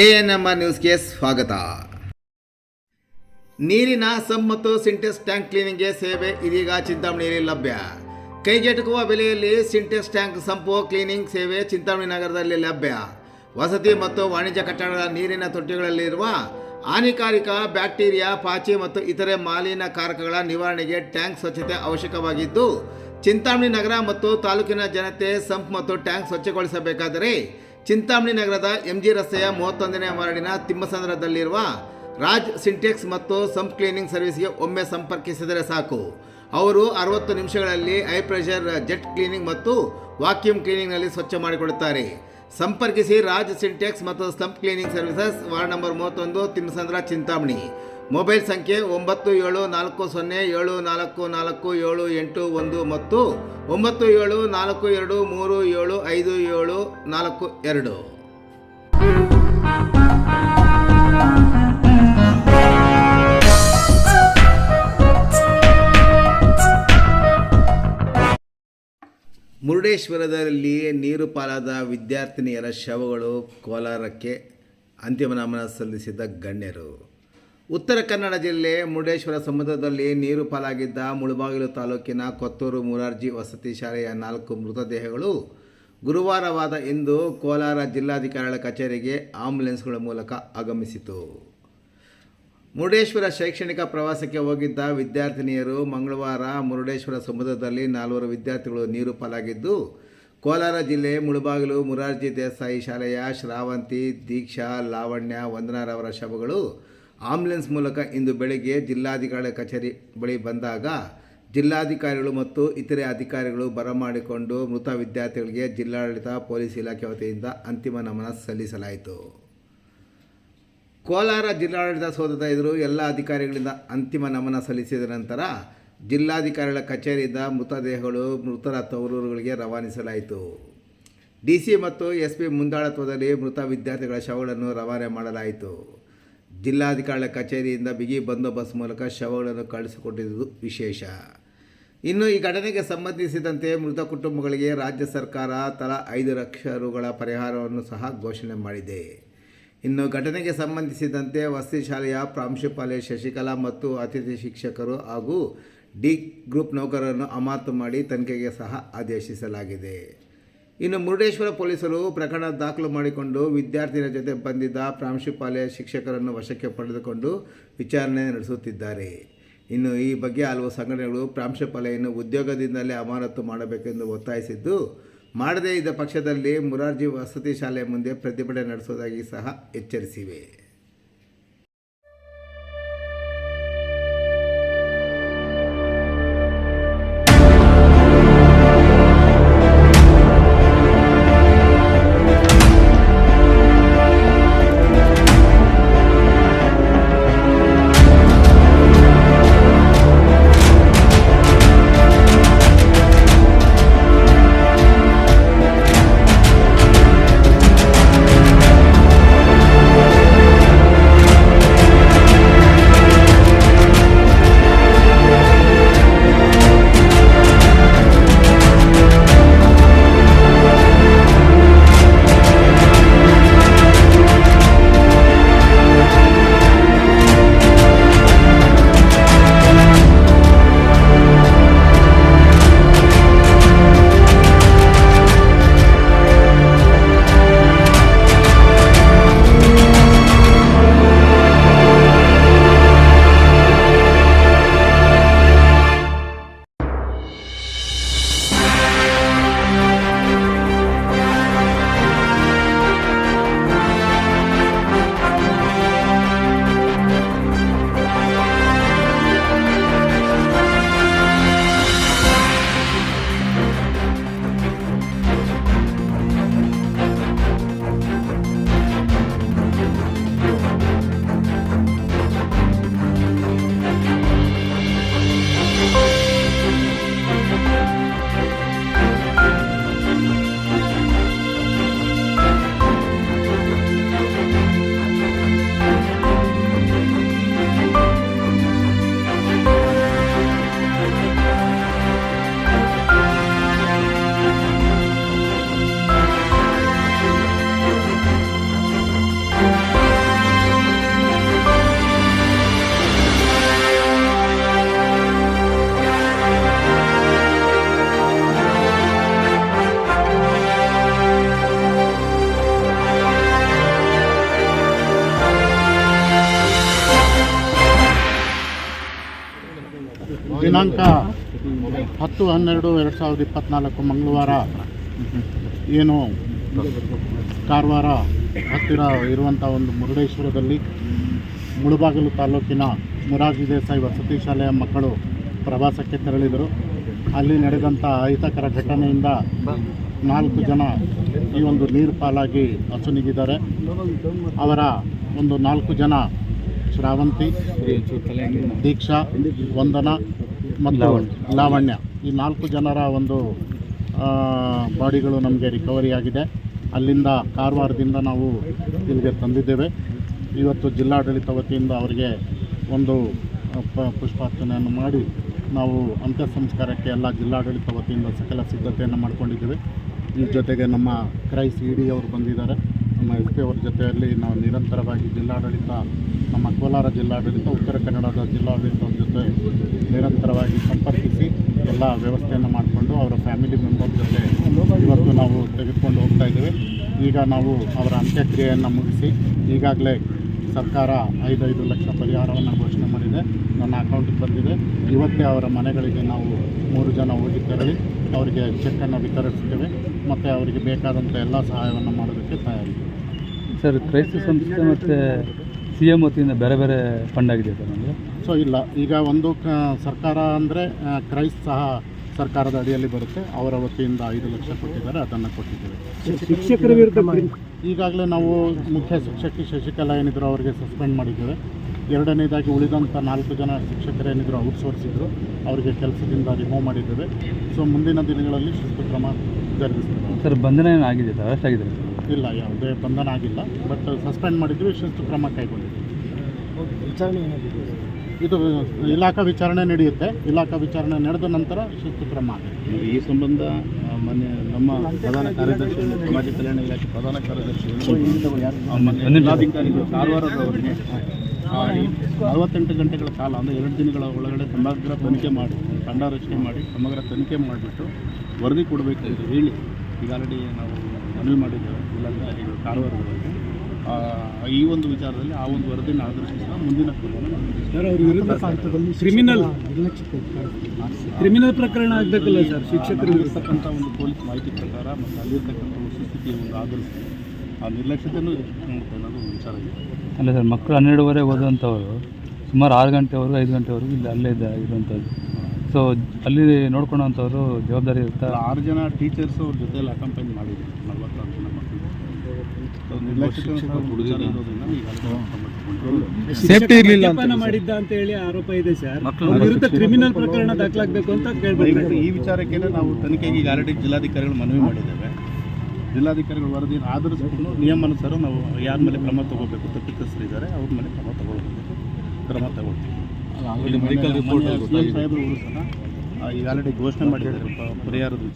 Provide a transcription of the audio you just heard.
A N M R ನ್ಯೂಸ್ಗೆ ಸ್ವಾಗತ. ನೀರಿನ ಸಬ್ ಮತ್ತು ಸಿಂಟೆಕ್ಸ್ ಟ್ಯಾಂಕ್ ಕ್ಲೀನಿಂಗ್ಗೆ ಸೇವೆ ಇದೀಗ ಚಿಂತಾಮಣಿಯಲ್ಲಿ ಲಭ್ಯ. ಕೈಗೆಟುಕುವ ಬೆಲೆಯಲ್ಲಿ ಸಿಂಟೆಕ್ಸ್ ಟ್ಯಾಂಕ್ ಸಂಪು ಕ್ಲೀನಿಂಗ್ ಸೇವೆ ಚಿಂತಾಮಣಿ ನಗರದಲ್ಲಿ ಲಭ್ಯ. ವಸತಿ ಮತ್ತು ವಾಣಿಜ್ಯ ಕಟ್ಟಡಗಳ ನೀರಿನ ತೊಟ್ಟಿಗಳಲ್ಲಿರುವ ಹಾನಿಕಾರಕ ಬ್ಯಾಕ್ಟೀರಿಯಾ, ಪಾಚಿ ಮತ್ತು ಇತರೆ ಮಾಲಿನ್ಯ ಕಾರಕಗಳ ನಿವಾರಣೆಗೆ ಟ್ಯಾಂಕ್ ಸ್ವಚ್ಛತೆ ಅವಶ್ಯಕವಾಗಿದ್ದು, ಚಿಂತಾಮಣಿ ನಗರ ಮತ್ತು ತಾಲೂಕಿನ ಜನತೆ ಸಂಪ್ ಮತ್ತು ಟ್ಯಾಂಕ್ ಸ್ವಚ್ಛಗೊಳಿಸಬೇಕಾದರೆ ಚಿಂತಾಮಣಿ ನಗರದ ಎಂಜಿ ರಸ್ತೆಯ ಮೂವತ್ತೊಂದನೇ ವಾರ್ಡಿನ ತಿಮ್ಮಸಂದ್ರದಲ್ಲಿರುವ ರಾಜ್ ಸಿಂಟೆಕ್ಸ್ ಮತ್ತು ಸಂಪ್ ಕ್ಲೀನಿಂಗ್ ಸರ್ವಿಸ್ಗೆ ಒಮ್ಮೆ ಸಂಪರ್ಕಿಸಿದರೆ ಸಾಕು. ಅವರು ಅರವತ್ತು ನಿಮಿಷಗಳಲ್ಲಿ ಹೈ ಪ್ರೆಷರ್ ಜೆಟ್ ಕ್ಲೀನಿಂಗ್ ಮತ್ತು ವಾಕ್ಯೂಮ್ ಕ್ಲೀನಿಂಗ್ನಲ್ಲಿ ಸ್ವಚ್ಛ ಮಾಡಿಕೊಡುತ್ತಾರೆ. ಸಂಪರ್ಕಿಸಿ ರಾಜ್ ಸಿಂಟೆಕ್ಸ್ ಮತ್ತು sump cleaning services ward number ಮೂವತ್ತೊಂದು ತಿಮ್ಮಸಂದ್ರ ಚಿಂತಾಮಣಿ. ಮೊಬೈಲ್ ಸಂಖ್ಯೆ ಒಂಬತ್ತು ಏಳು ನಾಲ್ಕು ಸೊನ್ನೆ ಏಳು ನಾಲ್ಕು ನಾಲ್ಕು ಏಳು ಎಂಟು ಒಂದು ಮತ್ತು ಒಂಬತ್ತು ಏಳು ನಾಲ್ಕು ಎರಡು ಮೂರು ಏಳು ಐದು ಏಳು ನಾಲ್ಕು ಎರಡು. ಮುರುಡೇಶ್ವರದಲ್ಲಿ ನೀರು ಪಾಲಾದ ವಿದ್ಯಾರ್ಥಿನಿಯರ ಶವಗಳು ಕೋಲಾರಕ್ಕೆ ಅಂತಿಮ ನಮನ ಸಲ್ಲಿಸಿದ ಗಣ್ಯರು. ಉತ್ತರ ಕನ್ನಡ ಜಿಲ್ಲೆ ಮುರುಡೇಶ್ವರ ಸಮುದ್ರದಲ್ಲಿ ನೀರು ಪಾಲಾಗಿದ್ದ ಮುಳುಬಾಗಿಲು ತಾಲೂಕಿನ ಕೊತ್ತೂರು ಮುರಾರ್ಜಿ ವಸತಿ ಶಾಲೆಯ ನಾಲ್ಕು ಮೃತದೇಹಗಳು ಗುರುವಾರವಾದ ಇಂದು ಕೋಲಾರ ಜಿಲ್ಲಾಧಿಕಾರಿಗಳ ಕಚೇರಿಗೆ ಆಂಬ್ಯುಲೆನ್ಸ್ಗಳ ಮೂಲಕ ಆಗಮಿಸಿತು. ಮುರುಡೇಶ್ವರ ಶೈಕ್ಷಣಿಕ ಪ್ರವಾಸಕ್ಕೆ ಹೋಗಿದ್ದ ವಿದ್ಯಾರ್ಥಿನಿಯರು ಮಂಗಳವಾರ ಮುರುಡೇಶ್ವರ ಸಮುದ್ರದಲ್ಲಿ ನಾಲ್ವರು ವಿದ್ಯಾರ್ಥಿಗಳು ನೀರು ಪಾಲಾಗಿದ್ದು, ಕೋಲಾರ ಜಿಲ್ಲೆ ಮುಳುಬಾಗಿಲು ಮುರಾರ್ಜಿ ದೇಸಾಯಿ ಶಾಲೆಯ ಶ್ರಾವಂತಿ, ದೀಕ್ಷಾ, ಲಾವಣ್ಯ, ವಂದನಾರವರ ಶವಗಳು ಆಂಬ್ಯುಲೆನ್ಸ್ ಮೂಲಕ ಇಂದು ಬೆಳಗ್ಗೆ ಜಿಲ್ಲಾಧಿಕಾರಿ ಕಚೇರಿ ಬಳಿ ಬಂದಾಗ ಜಿಲ್ಲಾಧಿಕಾರಿಗಳು ಮತ್ತು ಇತರೆ ಅಧಿಕಾರಿಗಳು ಬರಮಾಡಿಕೊಂಡು ಮೃತ ವಿದ್ಯಾರ್ಥಿಗಳಿಗೆ ಜಿಲ್ಲಾಡಳಿತ, ಪೊಲೀಸ್ ಇಲಾಖೆ ವತಿಯಿಂದ ಅಂತಿಮ ನಮನ ಸಲ್ಲಿಸಲಾಯಿತು. ಕೋಲಾರ ಜಿಲ್ಲಾಡಳಿತ ಸೌಧದ ಎದುರು ಎಲ್ಲ ಅಧಿಕಾರಿಗಳಿಂದ ಅಂತಿಮ ನಮನ ಸಲ್ಲಿಸಿದ ನಂತರ ಜಿಲ್ಲಾಧಿಕಾರಿಗಳ ಕಚೇರಿಯಿಂದ ಮೃತದೇಹಗಳು, ಮೃತರ ತವರೂರುಗಳಿಗೆ ರವಾನಿಸಲಾಯಿತು. ಡಿ ಸಿ ಮತ್ತು ಎಸ್ ಪಿ ಮುಂದಾಳತ್ವದಲ್ಲಿ ಮೃತ ವಿದ್ಯಾರ್ಥಿಗಳ ಶವಗಳನ್ನು ರವಾನೆ ಮಾಡಲಾಯಿತು. ಜಿಲ್ಲಾಧಿಕಾರಿಗಳ ಕಚೇರಿಯಿಂದ ಬಿಗಿ ಬಂದೋಬಸ್ತ್ ಮೂಲಕ ಶವಗಳನ್ನು ಕಳಿಸಿಕೊಟ್ಟಿರುವುದು ವಿಶೇಷ. ಇನ್ನು ಈ ಘಟನೆಗೆ ಸಂಬಂಧಿಸಿದಂತೆ ಮೃತ ಕುಟುಂಬಗಳಿಗೆ ರಾಜ್ಯ ಸರ್ಕಾರ ತಲಾ ಐದು ಲಕ್ಷ ರುಗಳ ಪರಿಹಾರವನ್ನು ಸಹ ಘೋಷಣೆ ಮಾಡಿದೆ. ಇನ್ನು ಘಟನೆಗೆ ಸಂಬಂಧಿಸಿದಂತೆ ವಸತಿ ಶಾಲೆಯ ಪ್ರಾಂಶುಪಾಲೆ ಶಶಿಕಲಾ ಮತ್ತು ಅತಿಥಿ ಶಿಕ್ಷಕರು ಹಾಗೂ ಡಿ ಗ್ರೂಪ್ ನೌಕರರನ್ನು ಅಮಾತು ಮಾಡಿ ತನಿಖೆಗೆ ಸಹ ಆದೇಶಿಸಲಾಗಿದೆ. ಇನ್ನು ಮುರುಡೇಶ್ವರ ಪೊಲೀಸರು ಪ್ರಕರಣ ದಾಖಲು ಮಾಡಿಕೊಂಡು ವಿದ್ಯಾರ್ಥಿಗಳ ಜೊತೆ ಬಂದಿದ್ದ ಪ್ರಾಂಶುಪಾಲೆ ಶಿಕ್ಷಕರನ್ನು ವಶಕ್ಕೆ ಪಡೆದುಕೊಂಡು ವಿಚಾರಣೆ ನಡೆಸುತ್ತಿದ್ದಾರೆ. ಇನ್ನು ಈ ಬಗ್ಗೆ ಹಲವು ಸಂಘಟನೆಗಳು ಪ್ರಾಂಶುಪಾಲೆಯನ್ನು ಉದ್ಯೋಗದಿಂದಲೇ ಅಮಾನತು ಮಾಡಬೇಕೆಂದು ಒತ್ತಾಯಿಸಿದ್ದು, ಮಾಡದೇ ಇದ್ದ ಪಕ್ಷದಲ್ಲಿ ಮುರಾರ್ಜಿ ವಸತಿ ಶಾಲೆ ಮುಂದೆ ಪ್ರತಿಭಟನೆ ನಡೆಸುವುದಾಗಿ ಸಹ ಎಚ್ಚರಿಸಿವೆ. ದಿನಾಂಕ ಹತ್ತು ಹನ್ನೆರಡು ಎರಡು ಸಾವಿರದ ಇಪ್ಪತ್ತ್ನಾಲ್ಕು ಮಂಗಳವಾರ. ಏನು ಕಾರವಾರ ಹತ್ತಿರ ಇರುವಂಥ ಒಂದು ಮುರುಡೇಶ್ವರದಲ್ಲಿ ಮುಳುಬಾಗಿಲು ತಾಲೂಕಿನ ಮುರಾರ್ಜಿ ದೇಸಾಯಿ ವಸತಿ ಶಾಲೆಯ ಮಕ್ಕಳು ಪ್ರವಾಸಕ್ಕೆ ತೆರಳಿದರು. ಅಲ್ಲಿ ನಡೆದಂಥ ಅಹಿತಕರ ಘಟನೆಯಿಂದ ನಾಲ್ಕು ಜನ ಈ ಒಂದು ನೀರು ಪಾಲಾಗಿ ಅಸುನಿಗಿದ್ದಾರೆ ಅವರ ಒಂದು ನಾಲ್ಕು ಜನ ಶ್ರಾವಂತಿ ದೀಕ್ಷಾ ವಂದನ ಮತ್ತು ಲಾವಣ್ಯ. ಈ ನಾಲ್ಕು ಜನರ ಒಂದು ಬಾಡಿಗಳು ನಮಗೆ ರಿಕವರಿ ಆಗಿದೆ. ಅಲ್ಲಿಂದ ಕಾರವಾರದಿಂದ ನಾವು ಇಲ್ಲಿಗೆ ತಂದಿದ್ದೇವೆ. ಇವತ್ತು ಜಿಲ್ಲಾಡಳಿತ ವತಿಯಿಂದ ಅವರಿಗೆ ಒಂದು ಪುಷ್ಪಾರ್ಚನೆಯನ್ನು ಮಾಡಿ ನಾವು ಅಂತ್ಯ ಸಂಸ್ಕಾರಕ್ಕೆ ಎಲ್ಲ ಜಿಲ್ಲಾಡಳಿತ ವತಿಯಿಂದ ಸಕಲ ಸಿದ್ಧತೆಯನ್ನು ಮಾಡ್ಕೊಂಡಿದ್ದೇವೆ. ಈ ಜೊತೆಗೆ ನಮ್ಮ ಕ್ರೈಸ್ ಇ ಡಿ ಅವರು ಬಂದಿದ್ದಾರೆ. ನಮ್ಮ ಎಸ್ ಪಿ ಅವರ ಜೊತೆಯಲ್ಲಿ ನಾವು ನಿರಂತರವಾಗಿ ಜಿಲ್ಲಾಡಳಿತ, ನಮ್ಮ ಕೋಲಾರ ಜಿಲ್ಲಾಡಳಿತ, ಉತ್ತರ ಕನ್ನಡದ ಜಿಲ್ಲಾಡಳಿತದ ಜೊತೆ ನಿರಂತರವಾಗಿ ಸಂಪರ್ಕಿಸಿ ಎಲ್ಲ ವ್ಯವಸ್ಥೆಯನ್ನು ಮಾಡಿಕೊಂಡು ಅವರ ಫ್ಯಾಮಿಲಿ ಮೆಂಬರ್ ಜೊತೆ ಇವತ್ತು ನಾವು ತೆಗೆದುಕೊಂಡು ಹೋಗ್ತಾ ಇದ್ದೇವೆ. ಈಗ ನಾವು ಅವರ ಅಂತ್ಯಕ್ರಿಯೆಯನ್ನು ಮುಗಿಸಿ ಈಗಾಗಲೇ ಸರ್ಕಾರ ಐದೈದು ಲಕ್ಷ ಪರಿಹಾರವನ್ನು ಘೋಷಣೆ ಮಾಡಿದೆ. ನನ್ನ ಅಕೌಂಟಿಗೆ ಬಂದಿದೆ. ಇವತ್ತೇ ಅವರ ಮನೆಗಳಿಗೆ ನಾವು ಮೂರು ಜನ ಹೋಗಿ ತೆರಳಿ ಅವರಿಗೆ ಚೆಕ್ಕನ್ನು ವಿತರಿಸ್ತೇವೆ ಮತ್ತು ಅವರಿಗೆ ಬೇಕಾದಂಥ ಎಲ್ಲ ಸಹಾಯವನ್ನು ಮಾಡೋದಕ್ಕೆ ತಯಾರಿದೆ ಸರ್ ಕ್ರೈಸ್ತ ಸಂಸ್ಥೆ ಮತ್ತು ಸಿ ಎಂ ವತಿಯಿಂದ ಬೇರೆ ಬೇರೆ ಫಂಡ್ ಆಗಿದೆ ಸರ್ ನಮಗೆ ಸೊ ಇಲ್ಲ. ಈಗ ಒಂದು ಕ ಸರ್ಕಾರ ಅಂದರೆ ಕ್ರೈಸ್ತ ಸಹ ಸರ್ಕಾರದ ಅಡಿಯಲ್ಲಿ ಬರುತ್ತೆ. ಅವರ ವತಿಯಿಂದ ಐದು ಲಕ್ಷ ಕೊಟ್ಟಿದ್ದಾರೆ ಅದನ್ನು ಕೊಟ್ಟಿದ್ದೇವೆ. ಶಿಕ್ಷಕರ ವಿರುದ್ಧ ಈಗಾಗಲೇ ನಾವು ಮುಖ್ಯ ಶಿಕ್ಷಕಿ ಶಶಿಕಲಾ ಏನಿದ್ರು ಅವರಿಗೆ ಸಸ್ಪೆಂಡ್ ಮಾಡಿದ್ದೇವೆ. ಎರಡನೇದಾಗಿ ಉಳಿದಂಥ ನಾಲ್ಕು ಜನ ಶಿಕ್ಷಕರೇನಿದ್ರು ಔಟ್ಸೋರ್ಸ್ ಇದ್ದರು ಅವರಿಗೆ ಕೆಲಸದಿಂದ ರಿಮೂವ್ ಮಾಡಿದ್ದೇವೆ. ಸೊ ಮುಂದಿನ ದಿನಗಳಲ್ಲಿ ಶಿಸ್ತು ಕ್ರಮ ಜರುಗಿಸ್ತೇವೆ. ಸರ್ ಬಂಧನ ಆಗಿದೆ ಸರ್? ಅರೆಸ್ಟ್ ಆಗಿದೆ ಇಲ್ಲ ಯಾವುದೇ ಬಂಧನ ಆಗಿಲ್ಲ. ಬಟ್ ಸಸ್ಪೆಂಡ್ ಮಾಡಿದ್ವಿ ಶಿಸ್ತು ಕ್ರಮ ಕೈಗೊಂಡಿದ್ವಿ ವಿಚಾರಣೆ ಏನಾಗಿದೆ? ಇದು ಇಲಾಖಾ ವಿಚಾರಣೆ ನಡೆಯುತ್ತೆ. ಇಲಾಖಾ ವಿಚಾರಣೆ ನಡೆದ ನಂತರ ಶಿಸ್ತು ಕ್ರಮ ಆಗುತ್ತೆ ಈ ಸಂಬಂಧ ಮೊನ್ನೆ ನಮ್ಮ ಪ್ರಧಾನ ಕಾರ್ಯದರ್ಶಿ ಸಮಾಜ ಕಲ್ಯಾಣ ಇಲಾಖೆ ಪ್ರಧಾನ ಕಾರ್ಯದರ್ಶಿ ಜಿಲ್ಲಾಧಿಕಾರಿಗಳು ಕಾರವಾರದವರಿಗೆ ಆ, ನಲವತ್ತೆಂಟು ಗಂಟೆಗಳ ಕಾಲ ಅಂದರೆ ಎರಡು ದಿನಗಳ ಒಳಗಡೆ ಸಮಗ್ರ ತನಿಖೆ ಮಾಡಿ ತಂಡ ರಚನೆ ಮಾಡಿ ಸಮಗ್ರ ತನಿಖೆ ಮಾಡಿಬಿಟ್ಟು ವರದಿ ಕೊಡಬೇಕು ಅಂತ ಹೇಳಿ ಈಗ ಆಲ್ರೆಡಿ ನಾವು ಮನವಿ ಮಾಡಿದ್ದೇವೆ. ಜಿಲ್ಲಾಧಿಕಾರಿಗಳು ಈ ಒಂದು ವಿಚಾರದಲ್ಲಿ ಆ ಒಂದು ವರದಿನ ಆಧರಿಸಿದ ಮುಂದಿನ ಕ್ರಮವನ್ನು ನಾವು ಸರ್ ಅವ್ರ ವಿರುದ್ಧ ಕ್ರಿಮಿನಲ್ ಕ್ರಿಮಿನಲ್ ಪ್ರಕರಣ ಆಗಬೇಕಲ್ಲ ಸರ್ ಶಿಕ್ಷಕರ ಇರ್ತಕ್ಕಂಥ ಒಂದು ಪೊಲೀಸ್ ಮಾಹಿತಿ ಪ್ರಕಾರ ಮತ್ತು ಅಲ್ಲಿರ್ತಕ್ಕಂಥ ವಸ್ತುಸ್ಥಿತಿಯ ಒಂದು ಆಧರಿಸಿ ಆ ನಿರ್ಲಕ್ಷ್ಯತೆಯೂ ಅನ್ನೋದು ವಿಚಾರ ಇದೆ. ಅಲ್ಲ ಸರ್ ಮಕ್ಕಳು ಹನ್ನೆರಡುವರೆಗೆ ಓದುವಂಥವ್ರು ಸುಮಾರು ಆರು ಗಂಟೆವರೆಗೂ ಐದು ಗಂಟೆವರೆಗೂ ಇಲ್ಲಿ ಅಲ್ಲೇ ಇದ್ದ ಇರುವಂಥದ್ದು. ಸೊ ಅಲ್ಲಿ ನೋಡ್ಕೊಳ್ಳೋವಂಥವ್ರು ಜವಾಬ್ದಾರಿ ಇರ್ತಾರೆ ಆರು ಜನ ಟೀಚರ್ಸು ಅವ್ರ ಜೊತೆಯಲ್ಲಿ ಅಕಂಪೈನ್ ಮಾಡಿದ್ರು. ನಲವತ್ತಾರು ಜನ ಮಕ್ಕಳು. ಸೇಫ್ಟಿ ಇರಲಿಲ್ಲ ಮಾಡಿದ್ದ ಅಂತ ಹೇಳಿ ಆರೋಪ ಇದೆ ಸರ್. ಅವ್ರ ವಿರುದ್ಧ ಕ್ರಿಮಿನಲ್ ಪ್ರಕರಣ ದಾಖಲಾಗಬೇಕು ಅಂತ ಕೇಳಬೇಕು ಈ ವಿಚಾರಕ್ಕೆ ನಾವು ತನಿಖೆಗೆ ಈಗ ಆಲ್ರೆಡಿ ಜಿಲ್ಲಾಧಿಕಾರಿಗಳು ಮನವಿ ಮಾಡಿದ್ದೇವೆ. ಜಿಲ್ಲಾಧಿಕಾರಿಗಳು ವರದಿ ಆಧರಿಸಿಕೊಂಡು ನಿಯಮಾನುಸಾರ ನಾವು ಯಾರ ಮೇಲೆ ಕ್ರಮ ತಗೋಬೇಕು ತಪ್ಪಿತಸ್ಥರಿದ್ದಾರೆ ಅವ್ರ ಮೇಲೆ ಕ್ರಮ ತಗೊಳ್ಬೇಕು. ಕ್ರಮ ತಗೊಳ್ತೀವಿ. ಈಗ ಮೆಡಿಕಲ್ ರಿಪೋರ್ಟ್ ಸಾಹೇಬರು ಸಹ ಆ, ಈಗ ಆಲ್ರೆಡಿ ಘೋಷಣೆ ಮಾಡಿದ್ದಾರೆ. ಪರಿಹಾರದ